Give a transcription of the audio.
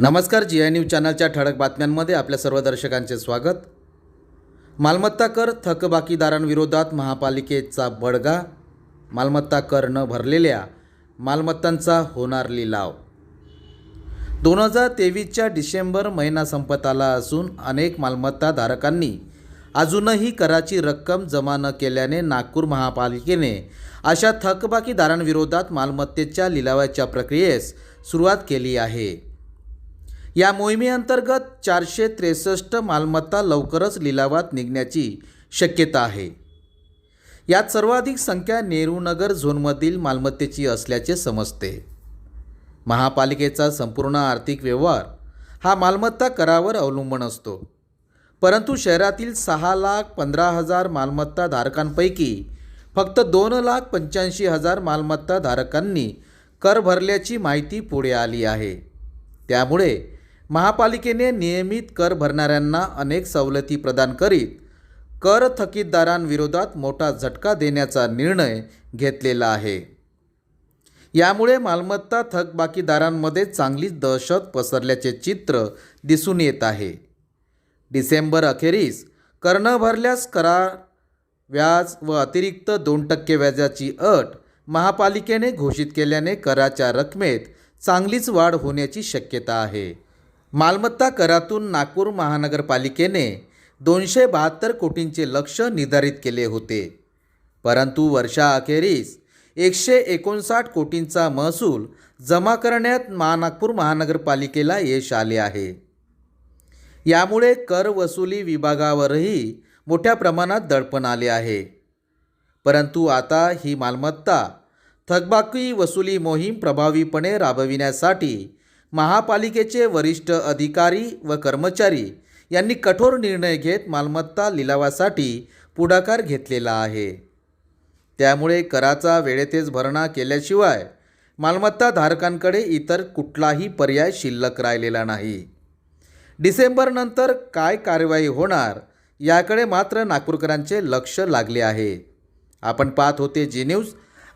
नमस्कार जी I news चॅनलच्या ठळक बातम्यांमध्ये आपल्या सर्व दर्शकांचे स्वागत. मालमत्ता कर थकबाकीदारांविरोधात महापालिकेचा बडगा. मालमत्ता कर न भरलेल्या मालमत्तांचा होणार लिलाव दोन हजार तेवीसच्या डिसेंबर महिना संपत आला असून अनेक मालमत्ता धारकांनी अजूनही कराची रक्कम जमा न केल्याने नागपूर महापालिकेने अशा थकबाकीदारांविरोधात मालमत्तेच्या लिलावाच्या प्रक्रियेस सुरुवात केली आहे. या मोहिमेअंतर्गत चारशे त्रेसष्ट मालमत्ता लवकरच लिलावात निघण्याची शक्यता आहे. यात सर्वाधिक संख्या नेहरूनगर झोनमधील मालमत्तेची असल्याचे समजते. महापालिकेचा संपूर्ण आर्थिक व्यवहार हा मालमत्ता करावर अवलंबून असतो. परंतु शहरातील सहा लाख पंधरा हजार मालमत्ता धारकांपैकी फक्त दोन लाख पंच्याऐंशी हजार मालमत्ता धारकांनी कर भरल्याची माहिती पुढे आली आहे. त्यामुळे महापालिकेने नियमित कर भरणाऱ्यांना अनेक सवलती प्रदान करीत कर थकीतदारांविरोधात मोठा झटका देण्याचा निर्णय घेतलेला आहे. यामुळे मालमत्ता थकबाकीदारांमध्ये चांगलीच दहशत पसरल्याचे चित्र दिसून येत आहे. डिसेंबर अखेरीस कर न भरल्यास करार व्याज व अतिरिक्त दोन टक्के व्याजाची अट महापालिकेने घोषित केल्याने कराच्या रकमेत चांगलीच वाढ होण्याची शक्यता आहे. मालमत्ता करातून नागपूर महानगरपालिकेने दोनशे बहात्तर कोटींचे लक्ष निर्धारित केले होते. परंतु वर्षाअखेरीस एकशे एकोणसाठ कोटींचा महसूल जमा करण्यात महानागपूर महानगरपालिकेला यश आले आहे. यामुळे कर वसुली विभागावरही मोठ्या प्रमाणात दडपण आले आहे. परंतु आता ही मालमत्ता थकबाकी वसुली मोहीम प्रभावीपणे राबविण्यासाठी महापालिकेचे वरिष्ठ अधिकारी व कर्मचारी यांनी कठोर निर्णय घेत मालमत्ता लिलावासाठी पुढाकार घेतलेला आहे. त्यामुळे कराचा वेळेतच भरणा केल्याशिवाय मालमत्ता धारकांकडे इतर कुठलाही पर्याय शिल्लक राहिलेला नाही. डिसेंबरनंतर काय कारवाई होणार याकडे मात्र नागपूरकरांचे लक्ष लागले आहे. आपण पाहत होते जी न्यूज